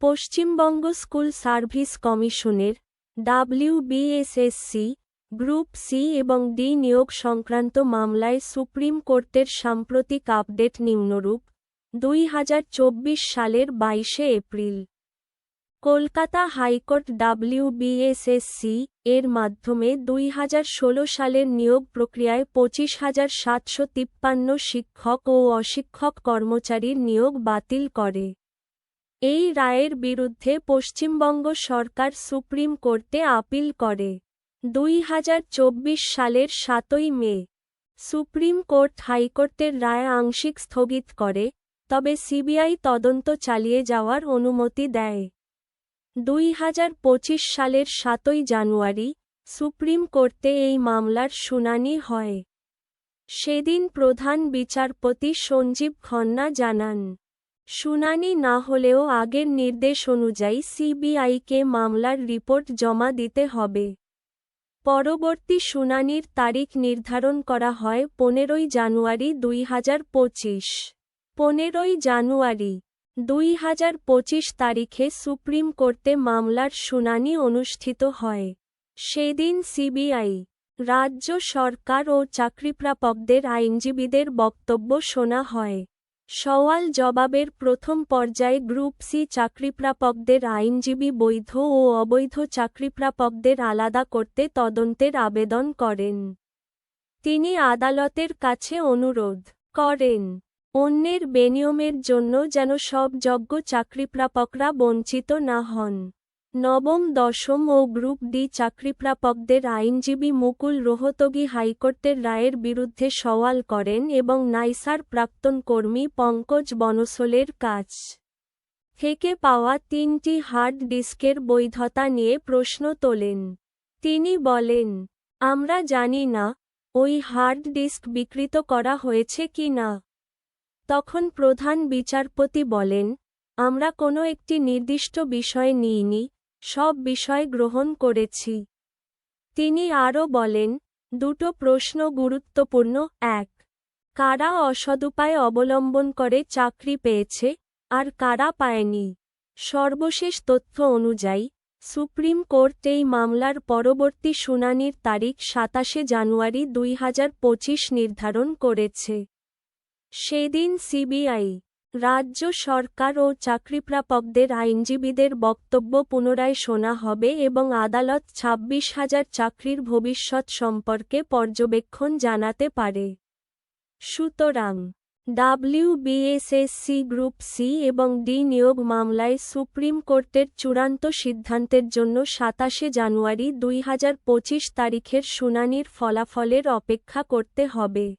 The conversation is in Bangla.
পশ্চিমবঙ্গ স্কুল সার্ভিস কমিশনের ডাব্লিউবিএসএসসি, গ্রুপ সি এবং ডি নিয়োগ সংক্রান্ত মামলায় সুপ্রিম কোর্টের সাম্প্রতিক আপডেট নিম্নরূপ, দুই হাজার চব্বিশ সালের বাইশে এপ্রিল। কলকাতা হাইকোর্ট ডাব্লিউবিএসএসসি এর মাধ্যমে দুই হাজার ষোলো সালের নিয়োগ প্রক্রিয়ায় পঁচিশ হাজার সাতশো তিপ্পান্ন শিক্ষক ও অশিক্ষক কর্মচারীর নিয়োগ বাতিল করে। এই রায়ের বিরুদ্ধে পশ্চিমবঙ্গ সরকার সুপ্রিম কোর্টে আপিল করে। দুই হাজার চব্বিশ সালের সাতই মে। সুপ্রিম কোর্ট হাইকোর্টের রায় আংশিক স্থগিত করে, তবে সিবিআই তদন্ত চালিয়ে যাওয়ার অনুমতি দেয়। দুই পঁচিশ সালের সাতই জানুয়ারি সুপ্রিম কোর্টে এই মামলার শুনানি হয়। সেদিন প্রধান বিচারপতি সঞ্জীব খন্না জানান শুনানি না হলেও আগের নির্দেশ অনুযায়ী সিবিআইকে মামলার রিপোর্ট জমা দিতে হবে। পরবর্তী শুনানির তারিখ নির্ধারণ করা হয় পনেরোই জানুয়ারি দুই হাজার পঁচিশ। পনেরোই জানুয়ারি দুই হাজার পঁচিশ তারিখে সুপ্রিম কোর্টে মামলার শুনানি অনুষ্ঠিত হয়। সেদিন সিবিআই, রাজ্য সরকার ও চাকরিপ্রাপকদের আইনজীবীদের বক্তব্য শোনা হয়। সওয়াল জবাবের প্রথম পর্যায়ে গ্রুপ সি চাকরিপ্রাপকদের আইনজীবী বৈধ ও অবৈধ চাকরিপ্রাপকদের আলাদা করতে তদন্তের আবেদন করেন। তিনি আদালতের কাছে অনুরোধ করেন, অন্যের বেনিয়মের জন্য যেন সব যোগ্য চাকরিপ্রাপকরা বঞ্চিত না হন। নবম, দশম ও গ্রুপ ডি চাকরিপ্রাপকদের আইনজীবী মুকুল রোহতগি হাইকোর্টের রায়ের বিরুদ্ধে সওয়াল করেন এবং নাইসার প্রাক্তন কর্মী পঙ্কজ বনসলের কাছ থেকে পাওয়া তিনটি হার্ড ডিস্কের বৈধতা নিয়ে প্রশ্ন তোলেন। তিনি বলেন, আমরা জানি না ওই হার্ড ডিস্ক বিকৃত করা হয়েছে কি না। তখন প্রধান বিচারপতি বলেন, আমরা কোনো একটি নির্দিষ্ট বিষয় নিইনি সব বিষয় গ্রহণ করেছি। তিনি আরও বলেন, দুটো প্রশ্ন গুরুত্বপূর্ণ। এক, কারা অসদুপায় অবলম্বন করে চাকরি পেয়েছে আর কারা পায়নি? সর্বশেষ তথ্য অনুযায়ী, সুপ্রিম কোর্ট এই মামলার পরবর্তী শুনানির তারিখ সাতাশে জানুয়ারি দুই হাজার পঁচিশ নির্ধারণ করেছে। সেদিন সিবিআই রাজ্য সরকার ও চাকরিপ্রাপকদের আইনজীবীদের বক্তব্য পুনরায় শোনা হবে এবং আদালত ছাব্বিশ হাজার চাকরির ভবিষ্যৎ সম্পর্কে পর্যবেক্ষণ জানাতে পারে। সুতরাং ডাব্লিউবিএসএসসি গ্রুপ সি এবং ডি নিয়োগ মামলায় সুপ্রিম কোর্টের চূড়ান্ত সিদ্ধান্তের জন্য সাতাশে জানুয়ারি দুই হাজার পঁচিশ তারিখের শুনানির ফলাফলের অপেক্ষা করতে হবে।